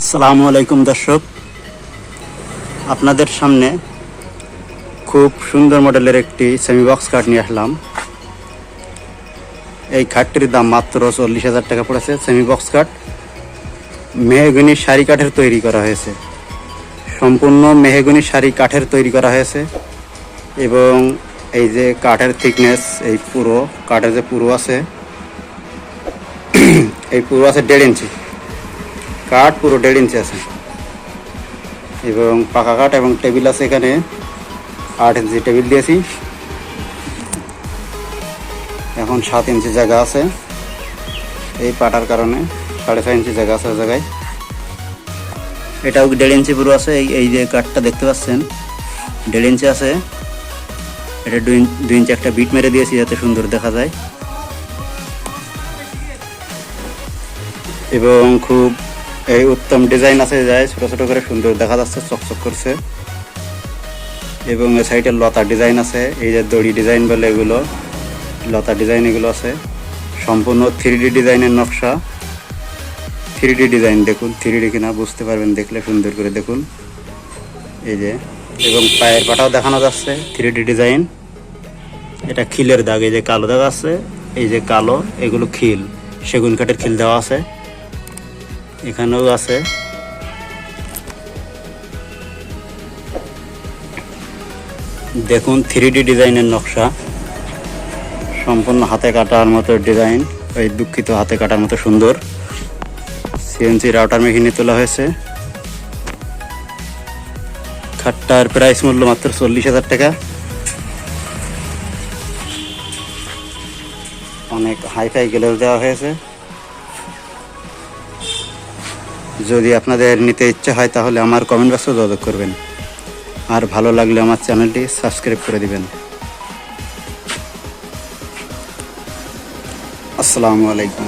আসসালামু আলাইকুম দর্শক। আপনাদের সামনে খুব সুন্দর মডেলের একটি সেমি বক্স কাঠ নিয়ে আসলাম। এই খাটটির দাম মাত্র চল্লিশ হাজার টাকা পড়েছে সেমি বক্স কাঠ মেহগুনি শাড়ি কাঠের তৈরি করা হয়েছে। সম্পূর্ণ মেহগুনি শাড়ি কাঠের তৈরি করা হয়েছে এবং এই যে কাঠের থিকনেস এই পুরো, কাঠের যে পুরো আছে, এই পুরো আছে দেড় ইঞ্চি। কাঠ পুরো দেড় ইঞ্চি আছে। এবং পাকা কাঠ এবং টেবিল আছে এখানে, আট ইঞ্চি টেবিল দিয়েছি। এখন সাত ইঞ্চি জায়গা আছে। এই পাটার কারণে সাড়ে ছয় ইঞ্চি জায়গা আছে জায়গায়। এটাও দেড় ইঞ্চি পুরো আছে, এই এই যে কাঠটা দেখতে পাচ্ছেন, দেড় ইঞ্চি আছে। এটা দুই ইঞ্চি একটা বিট মেরে দিয়েছি যাতে সুন্দর দেখা যায়। এবং খুব এই উত্তম ডিজাইন আছে যায় ছোট ছোট করে সুন্দর দেখা যাচ্ছে, চকচক করছে। এবং সাইডে লতা ডিজাইন আছে, এই যে দড়ি ডিজাইন বলে এগুলো, লতা ডিজাইন এগুলো আছে। সম্পূর্ণ থ্রি ডিজাইনের নকশা। থ্রি ডিজাইন দেখুন থ্রি কিনা, বুঝতে পারবেন, দেখলে সুন্দর করে দেখুন। এই যে, এবং পায়ের পাটাও দেখানো যাচ্ছে থ্রি ডিজাইন। এটা খিলের দাগ, এই যে কালো দাগ আছে, এই যে কালো, এগুলো খিল, সেগুন কাঠের খিল দেওয়া আছে। এখানেও আছে। দেখুন থ্রি ডি ডিজাইনের নকশা। সম্পূর্ণ হাতে কাটার মতো ডিজাইন ওই দুঃখিত হাতে কাটার মতো সুন্দর। সিএনসি রাউটার মেশিনে তোলা হয়েছে। খাটটার প্রাইস মূল্য মাত্র চল্লিশ হাজার টাকা। অনেক হাইফাই গ্লেজ দেওয়া হয়েছে। যদি আপনাদের নিতে ইচ্ছা হয় তাহলে আমার কমেন্ট বক্সে যোগাযোগ করবেন। আর ভালো লাগলে আমার চ্যানেলটি সাবস্ক্রাইব করে দিবেন। আসসালামু আলাইকুম।